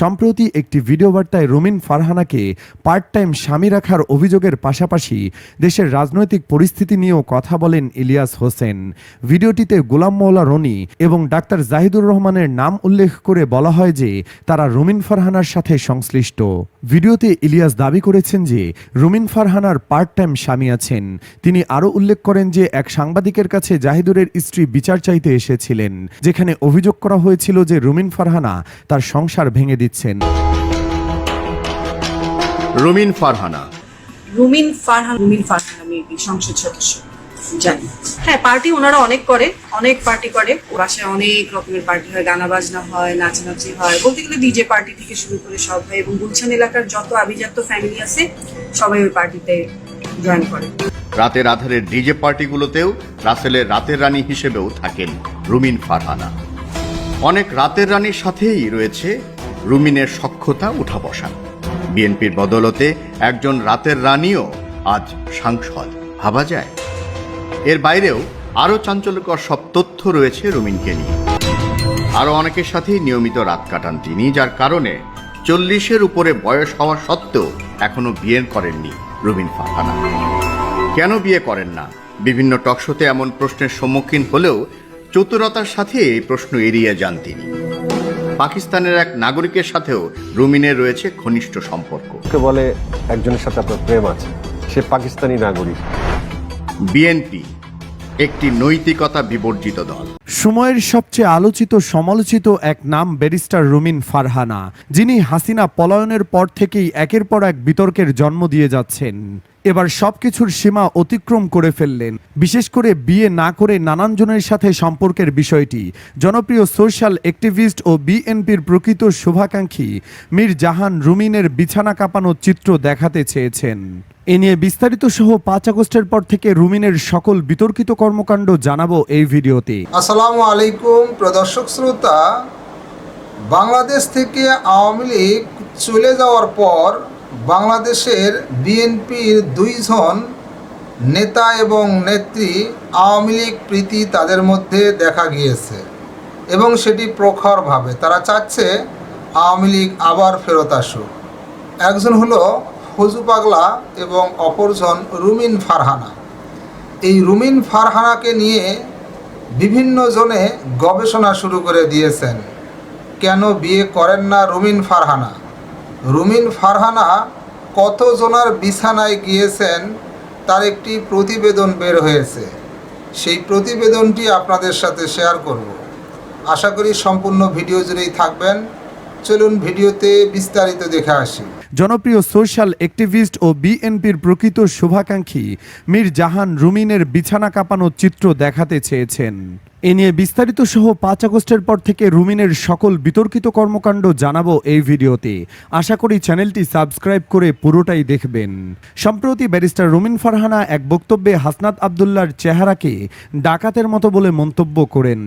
সম্প্রতি একটি ভিডিও বার্তায় রুমিন ফারহানাকে পার্ট টাইম স্বামী রাখার অভিযোগের পাশাপাশি দেশের রাজনৈতিক পরিস্থিতি নিয়েও কথা বলেন ইলিয়াস হোসেন। ভিডিওটিতে গোলাম মৌলা রনি এবং ডাক্তার জাহিদুর রহমানের নাম উল্লেখ করে বলা হয় যে, তারা রুমিন ফারহানার সাথে সংশ্লিষ্ট। ভিডিওতে ইলিয়াস দাবি করেছেন যে, রুমিন ফারহানার পার্ট টাইম স্বামী আছেন। তিনি আরও উল্লেখ করেন যে, এক সাংবাদিকের কাছে জাহিদুরের স্ত্রী বিচার চাইতে এসেছিলেন, যেখানে অভিযোগ করা হয়েছিল যে, রুমিন ফারহানা তার সংসার ভেঙে দিচ্ছেন। রুমিন ফারহানা। রুমিন ফারহান রুমিন ফারহান আমি সংসদ সদস্য জানি। হ্যাঁ পার্টি ওনারা অনেক করে অনেক পার্টি করে। বাসায় অনেক রকমের পার্টি হয় গানা বাজনা হয় নাচানাচি হয়। বলতে গেলে ডিজে পার্টি থেকে শুরু করে সব হয় এবং গুলশান এলাকার যত আভিজাত্য ফ্যামিলি আছে সবাই ওই পার্টিতে জয়েন করে। রাতের আধারের ডিজে পার্টিগুলোতেও রাসেলের রাতের রানী হিসেবেও থাকেন রুমিন ফারহানা। অনেক রাতের রানীর সাথেই রয়েছে রুমিনের সক্ষতা উঠা বসা। বিএনপির বদলতে একজন রাতের রানীও আজ সাংসদ। ভাবা যায়। এর বাইরেও আরও চাঞ্চল্যকর সব তথ্য রয়েছে রুমিনকে নিয়ে। আরও অনেকের সাথেই নিয়মিত রাত কাটান তিনি, যার কারণে চল্লিশের উপরে বয়স হওয়া সত্ত্বেও এখনও বিয়ে করেননি রুবিন ফারহানা। কেন বিয়ে করেন না? বিভিন্ন টকশোতে এমন প্রশ্নের সম্মুখীন হলেও চতুরতার সাথে এই প্রশ্ন এড়িয়ে যান তিনি। পাকিস্তানের এক নাগরিকের সাথেও রুমিনের রয়েছে ঘনিষ্ঠ সম্পর্ক। কে বলে একজনের সাথে আপনার প্রেম আছে সে পাকিস্তানি নাগরিক। বিএনপি একটি নৈতিকতা বিবর্জিত দল। সময়ের সবচেয়ে আলোচিত, সমালোচিত এক নাম ব্যারিস্টার রুমিন ফারহানা, যিনি হাসিনা পলায়নের পর থেকেই একের পর এক বিতর্কের জন্ম দিয়ে যাচ্ছেন। এবার সবকিছুর সীমা অতিক্রম করে ফেললেন। বিশেষ করে বিয়ে না করে নানান জনের সাথে সম্পর্কের বিষয়টি। জনপ্রিয় সোশ্যাল অ্যাক্টিভিস্ট ও বিএনপির প্রকৃত শুভাকাঙ্ক্ষী মীর জাহান রুমিনের বিছানা কাঁপানো চিত্র দেখাতে চেয়েছেন। এ নিয়ে বিস্তারিত সহ পাঁচ আগস্টের পর থেকে রুমিনের সকল বিতর্কিত কর্মকাণ্ড জানাব এই ভিডিওতে। আসসালামু আলাইকুম, প্রদর্শক শ্রোতা। বাংলাদেশ থেকে আওয়ামী লীগ চলে যাওয়ার পর বাংলাদেশের বিএনপির দুইজন নেতা এবং নেত্রী আওয়ামী লীগ প্রীতি তাদের মধ্যে দেখা গিয়েছে এবং সেটি প্রখরভাবে। তারা চাচ্ছে আওয়ামী লীগ আবার ফেরত আসুক। একজন হলো ফজু পাগলা এবং অপরজন রুমিন ফারহানা। এই রুমিন ফারহানাকে নিয়ে বিভিন্ন জনে গবেষণা শুরু করে দিয়েছেন। কেন বিয়ে করেন না রুমিন ফারহানা? রুমিন ফারহানা কতজনার বিছানায় গিয়েছেন তার একটি প্রতিবেদন বের হয়েছে। সেই প্রতিবেদনটি আপনাদের সাথে শেয়ার করব। আশা করি সম্পূর্ণ ভিডিও জুড়েই থাকবেন। চলুন ভিডিওতে বিস্তারিত দেখে আসি। জনপ্রিয় সোশ্যাল অ্যাক্টিভিস্ট ও বিএনপির প্রকৃত শুভাকাঙ্ক্ষী মীর জাহান রুমিনের বিছানা কাঁপানোর চিত্র দেখাতে চেয়েছেন। এ নিয়ে বিস্তারিত সহ পাঁচ আগস্টের পর থেকে রুমিনের সকল বিতর্কিত কর্মকাণ্ড জানাব এই ভিডিওতে। আশা করি চ্যানেলটি সাবস্ক্রাইব করে পুরোটাই দেখবেন। সম্প্রতি ব্যারিস্টার রুমিন ফারহানা এক বক্তব্যে হাসনাত আবদুল্লার চেহারাকে ডাকাতের মতো বলে মন্তব্য করেন।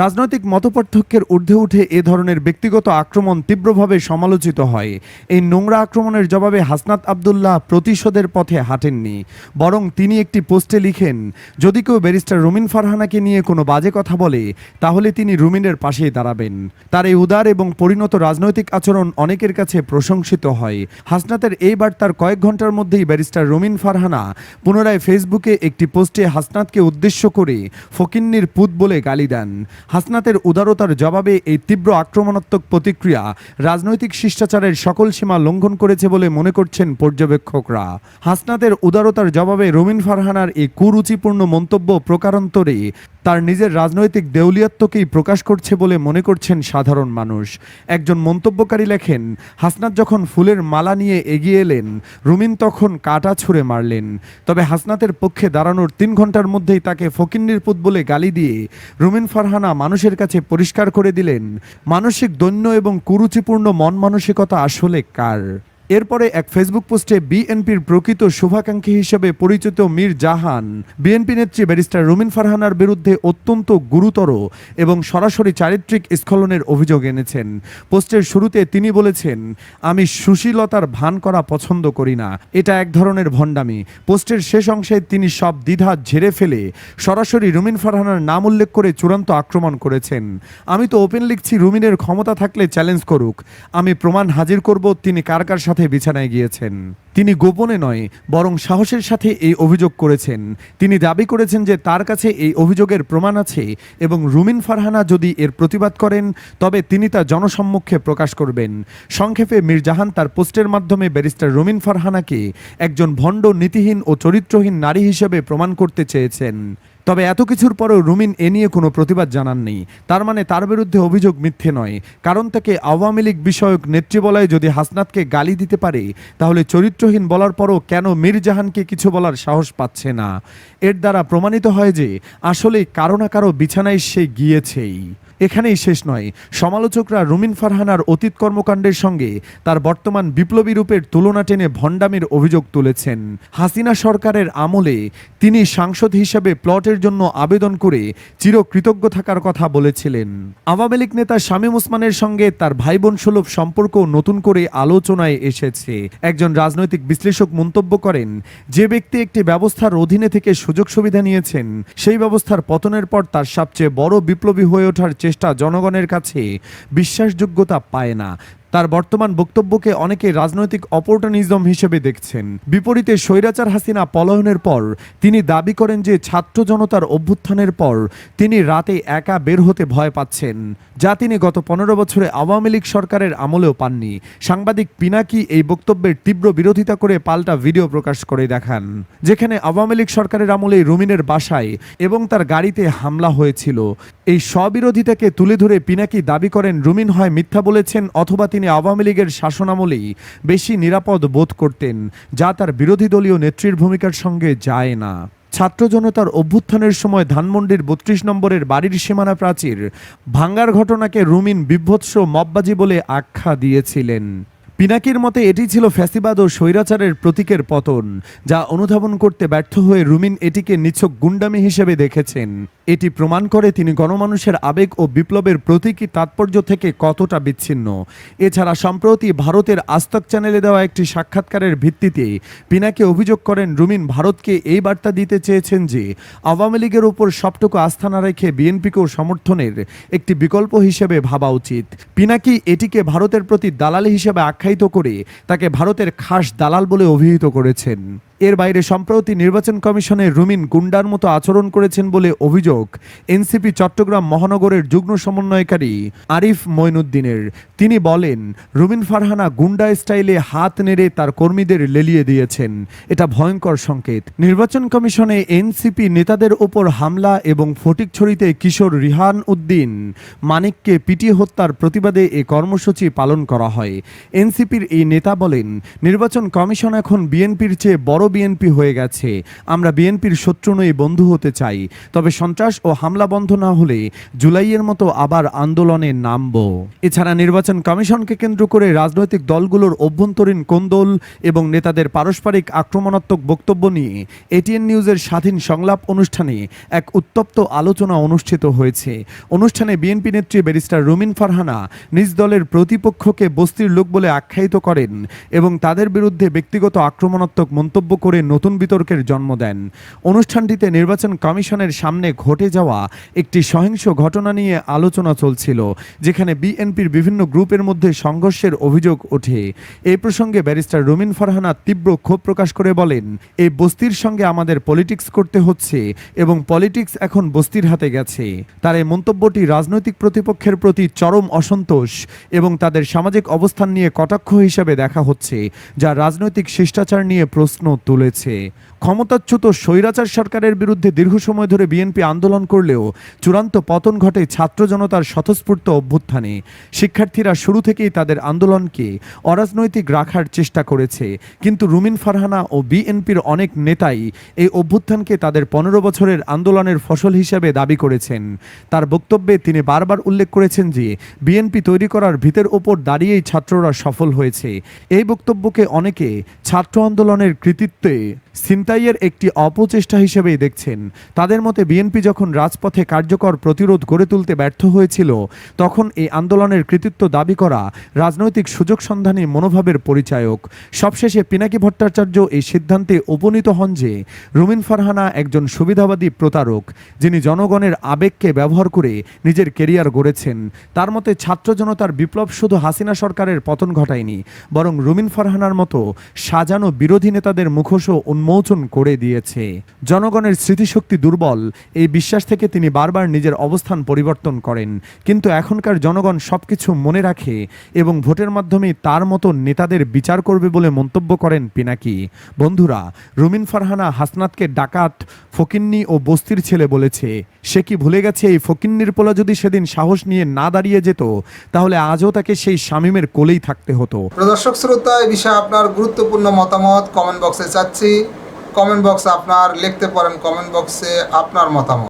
রাজনৈতিক মতপার্থক্যের ঊর্ধ্বে উঠে এ ধরনের ব্যক্তিগত আক্রমণ তীব্রভাবে সমালোচিত হয়। এই নোংরা আক্রমণের জবাবে হাসনাত আবদুল্লাহ প্রতিশোধের পথে হাঁটেননি, বরং তিনি একটি পোস্টে লিখেন, যদি কেউ ব্যারিস্টার রুমিন ফারহানাকে নিয়ে কোনো বাজে কথা বলে, তাহলে তিনি রুমিনের পাশেই দাঁড়াবেন। তার এই উদার এবং পরিণত রাজনৈতিক আচরণ অনেকের কাছে প্রশংসিত হয়। হাসনাতের এই বার্তার কয়েক ঘণ্টার মধ্যেই ব্যারিস্টার রুমিন ফারহানা পুনরায় ফেসবুকে একটি পোস্টে হাসনাতকে উদ্দেশ্য করে ফকিন্নির পুত বলে গালি দেন। হাসনাতের উদারতার জবাবে এই তীব্র আক্রমণাত্মক প্রতিক্রিয়া রাজনৈতিক শিষ্টাচারের সকল সীমা লঙ্ঘন করেছে বলে মনে করছেন পর্যবেক্ষকরা। হাসনাতের উদারতার জবাবে রুমিন ফারহানার এই কুরুচিপূর্ণ মন্তব্য প্রকারান্তরে তার নিজের রাজনৈতিক দেউলিয়াত্বকেই প্রকাশ করছে বলে মনে করছেন সাধারণ মানুষ। একজন মন্তব্যকারী লেখেন, হাসনাত যখন ফুলের মালা নিয়ে এগিয়ে এলেন, রুমিন তখন কাটা ছুঁড়ে মারলেন। তবে হাসনাতের পক্ষে দাঁড়ানোর তিন ঘণ্টার মধ্যেই তাকে ফকিন্নির পুত বলে গালি দিয়ে রুমিন ফারহানা মানুষের কাছে পরিষ্কার করে দিলেন, মানসিক দৈন্য এবং কুরুচিপূর্ণ মন মানসিকতা আসলে কার? এরপরে এক ফেসবুক পোস্টে বিএনপির প্রকৃত শুভাকাঙ্ক্ষী হিসেবে পরিচিত মীর জাহান, বিএনপি নেত্রী ব্যারিস্টার রুমিন ফারহানার বিরুদ্ধে অত্যন্ত গুরুতর এবং সরাসরি চারিত্রিক স্খলনের অভিযোগ এনেছেন। পোস্টের শুরুতে তিনি বলেছেন, আমি সুশীলতার ভান করা পছন্দ করি না। এটা এক ধরনের ভণ্ডামি। পোস্টের শেষ অংশে তিনি সব দ্বিধা ঝেড়ে ফেলে সরাসরি রুমিন ফারহানার নাম উল্লেখ করে চূড়ান্ত আক্রমণ করেছেন। আমি তো ওপেন লিখছি, রুমিনের ক্ষমতা থাকলে চ্যালেঞ্জ করুক। আমি প্রমাণ হাজির করব তিনি কার কার বিছানায় গিয়েছেন। তিনি গোপনে নয়, বরং সাহসের সাথে এই অভিযোগ করেছেন। তিনি দাবি করেছেন যে তার কাছে এই অভিযোগের প্রমাণ আছে এবং রুমিন ফারহানা যদি এর প্রতিবাদ করেন, তবে তিনি তা জনসম্মুখে প্রকাশ করবেন। সংক্ষেপে মির্জাহান তার পোস্টের মাধ্যমে ব্যারিস্টার রুমিন ফারহানাকে একজন ভণ্ড নীতিহীন ও চরিত্রহীন নারী হিসেবে প্রমাণ করতে চেয়েছেন। তবে এত কিছুর পরেও রুমিন এ নিয়ে কোনো প্রতিবাদ জানাননি। তার মানে তার বিরুদ্ধে অভিযোগ মিথ্যে নয়। কারণ তাকে আওয়ামী লীগ বিষয়ক নেতৃবলয়ে যদি হাসনাতকে গালি দিতে পারে, তাহলে চরিত্রহীন বলার পরও কেন মীর জাহানকে কিছু বলার সাহস পাচ্ছে না? এর দ্বারা প্রমাণিত হয় যে আসলে কারও না কারও বিছানায় সে গিয়েছেই। এখানেই শেষ নয়। সমালোচকরা রুমিন ফারহানার অতীত কর্মকাণ্ডের সঙ্গে তার বর্তমান বিপ্লবী রূপের তুলনা টেনে ভণ্ডামির অভিযোগ তুলেছেন। হাসিনা সরকারের আমলে তিনি সাংসদ হিসেবে প্লটের জন্য আবেদন করে চিরকৃতজ্ঞ থাকার কথা বলেছিলেন। আওয়ামী লীগ নেতা শামীম ওসমানের সঙ্গে তার ভাই বোন সুলভ সম্পর্ক নতুন করে আলোচনায় এসেছে। একজন রাজনৈতিক বিশ্লেষক মন্তব্য করেন, যে ব্যক্তি একটি ব্যবস্থার অধীনে থেকে সুযোগ সুবিধা নিয়েছেন, সেই ব্যবস্থার পতনের পর তার সবচেয়ে বড় বিপ্লবী হয়ে ওঠার চেষ্টা জনগণের কাছে বিশ্বাসযোগ্যতা পায় না। তার বর্তমান বক্তব্যকে অনেকে রাজনৈতিক অপরটনিজম হিসেবে দেখছেন। বিপরীতে স্বৈরাচার হাসিনা পলায়নের পর তিনি দাবি করেন যে ছাত্র জনতার অভ্যুত্থানের পর তিনি রাতে একা বের হতে ভয় পাচ্ছেন, যা তিনি গত পনেরো বছরে আওয়ামী লীগ সরকারের আমলেও পাননি। সাংবাদিক পিনাকি এই বক্তব্যের তীব্র বিরোধিতা করে পাল্টা ভিডিও প্রকাশ করে দেখান, যেখানে আওয়ামী লীগ সরকারের আমলে রুমিনের বাসায় এবং তার গাড়িতে হামলা হয়েছিল। এই স্ববিরোধিতাকে তুলে ধরে পিনাকি দাবি করেন, রুমিন হয় মিথ্যা বলেছেন অথবা তিনি আওয়ামী লীগের শাসনামলেই বেশি নিরাপদ বোধ করতেন, যা তার বিরোধী দলীয় নেত্রীর ভূমিকার সঙ্গে যায় না। ছাত্র জনতার অভ্যুত্থানের সময় ধানমন্ডির বত্রিশ নম্বরের বাড়ির সীমানা প্রাচীর ভাঙ্গার ঘটনাকে রুমিন বিভৎস মববাজি বলে আখ্যা দিয়েছিলেন। পিনাকির মতে এটি ছিল ফ্যাসিবাদ ও স্বৈরাচারের প্রতীকের পতন, যা অনুধাবন করতে ব্যর্থ হয়ে রুমিন এটিকে নিছক গুন্ডামি হিসেবে দেখেছেন। এটি প্রমাণ করে তিনি গণমানুষের আবেগ ও বিপ্লবের প্রতীকী তাৎপর্য থেকে কতটা বিচ্ছিন্ন। এছাড়া সম্প্রতি ভারতের আস্তক চ্যানেলে দেওয়া একটি সাক্ষাৎকারের ভিত্তিতে পিনাকে অভিযোগ করেন, রুমিন ভারতকে এই বার্তা দিতে চেয়েছেন যে, আওয়ামী লীগের ওপর সবটুকু আস্থা না রেখে বিএনপিকেও সমর্থনের একটি বিকল্প হিসেবে ভাবা উচিত। পিনাকি এটিকে ভারতের প্রতি দালালি হিসেবে আখ্যায়িত করে তাকে ভারতের খাস দালাল বলে অভিহিত করেছেন। এর বাইরে সম্প্রতি নির্বাচন কমিশনে রুমিন গুন্ডার মতো আচরণ করেছেন বলে অভিযোগ এনসিপি চট্টগ্রাম মহানগরের যুগ্ম সমন্বয়কারী আরিফ মইনুদ্দিনের। তিনি বলেন, রুমিন ফারহানা গুন্ডা স্টাইলে হাত নেড়ে তার কর্মীদের লেলিয়ে দিয়েছেন। এটা ভয়ঙ্কর সংকেত। নির্বাচন কমিশনে এনসিপি নেতাদের ওপর হামলা এবং ফটিকছড়িতে কিশোর রিহান উদ্দিন মানিককে পিটিয়ে হত্যার প্রতিবাদে এ কর্মসূচি পালন করা হয়। এনসিপির এই নেতা বলেন, নির্বাচন কমিশন এখন বিএনপির চেয়ে বড় বিএনপি হয়ে গেছে। আমরা বিএনপির শত্রু নই, বন্ধু হতে চাই। তবে সন্ত্রাস ও হামলা বন্ধ না হলে জুলাইয়ের মতো আবার আন্দোলনে নামব। এছাড়া নির্বাচন কমিশনকে কেন্দ্র করে রাজনৈতিক দলগুলোর অভ্যন্তরীণ কোন্দল এবং নেতাদের পারস্পরিক আক্রমণাত্মক বক্তব্য নিয়ে এটিএন নিউজের স্বাধীন সংলাপ অনুষ্ঠানে এক উত্তপ্ত আলোচনা অনুষ্ঠিত হয়েছে। অনুষ্ঠানে বিএনপি নেত্রী ব্যারিস্টার রুমিন ফারহানা নিজ দলের প্রতিপক্ষকে বস্তির লোক বলে আখ্যায়িত করেন এবং তাদের বিরুদ্ধে ব্যক্তিগত আক্রমণাত্মক মন্তব্য করে নতুন বিতর্কের জন্ম দেন। অনুষ্ঠানটিতে নির্বাচন কমিশনের সামনে ঘটে যাওয়া একটি সহিংস ঘটনা নিয়ে আলোচনা চলছিল, যেখানে বিএনপির বিভিন্ন গ্রুপের মধ্যে সংঘর্ষের অভিযোগ ওঠে। এই প্রসঙ্গে ব্যারিস্টার রুমিন ফারহানা তীব্র ক্ষোভ প্রকাশ করে বলেন এই বস্তির সঙ্গে আমাদের পলিটিক্স করতে হচ্ছে এবং পলিটিক্স এখন বস্তির হাতে গেছে। তার এই মন্তব্যটি রাজনৈতিক প্রতিপক্ষের প্রতি চরম অসন্তোষ এবং তাদের সামাজিক অবস্থান নিয়ে কটাক্ষ হিসেবে দেখা হচ্ছে, যা রাজনৈতিক শিষ্টাচার নিয়ে প্রশ্ন তুলেছে। ক্ষমতাচ্যুত স্বৈরাচার সরকারের বিরুদ্ধে দীর্ঘ সময় ধরে বিএনপি আন্দোলন করলেও চূড়ান্ত পতন ঘটে ছাত্র জনতার স্বতঃস্ফূর্ত অভ্যুত্থানে। শিক্ষার্থীরা শুরু থেকেই তাদের আন্দোলনকে অরাজনৈতিক রাখার চেষ্টা করেছে। কিন্তু রুমিন ফারহানা ও বিএনপির অনেক নেতাই এই অভ্যুত্থানকে তাদের পনেরো বছরের আন্দোলনের ফসল হিসেবে দাবি করেছেন। তার বক্তব্যে তিনি বারবার উল্লেখ করেছেন যে, বিএনপি তৈরি করার ভিতের ওপর দাঁড়িয়েই ছাত্ররা সফল হয়েছে। এই বক্তব্যকে অনেকে ছাত্র আন্দোলনের কৃতিত্বে ছিনতাইয়ের একটি অপচেষ্টা হিসেবেই দেখছেন। তাদের মতে বিএনপি যখন রাজপথে কার্যকর প্রতিরোধ গড়ে তুলতে ব্যর্থ হয়েছিল, তখন এই আন্দোলনের কৃতিত্ব দাবি করা রাজনৈতিক সুযোগ সন্ধানী মনোভাবের পরিচায়ক। সবশেষে পিনাকি ভট্টাচার্য এই সিদ্ধান্তে উপনীত হন যে, রুমিন ফারহানা একজন সুবিধাবাদী প্রতারক, যিনি জনগণের আবেগকে ব্যবহার করে নিজের কেরিয়ার গড়েছেন। তার মতে ছাত্র জনতার বিপ্লব শুধু হাসিনা সরকারের পতন ঘটায়নি, বরং রুমিন ফারহানার মতো সাজানো বিরোধী নেতাদের মুখোশও উন্মোচন করে দিয়েছে। জনগণের স্মৃতিশক্তি দুর্বল, এই বিশ্বাস থেকে তিনি বারবার নিজের অবস্থান পরিবর্তন করেন। কিন্তু এখনকার জনগণ সবকিছু মনে রাখে এবং ভোটের মাধ্যমে তার মতো নেতাদের বিচার করবে বলে মন্তব্য করেন পিনাকি। বন্ধুরা, রুমিন ফারহানা হাসনাতকে ডাকাত ফকিন্নি ও বস্তির ছেলে বলেছে, সে কি ভুলে গেছে এই ফকিন্নির পোলা যদি সেদিন সাহস নিয়ে না দাঁড়িয়ে যেত, তাহলে আজও তাকে সেই শামীমের কোলেই থাকতে হতো। প্রদর্শক শ্রোতা এই বিষয়ে আপনার গুরুত্বপূর্ণ মতামত কমেন্ট বক্সে চাচ্ছি। কমেন্ট বক্সে আপনার লিখতে পারেন, কমেন্ট বক্সে আপনার মতামত।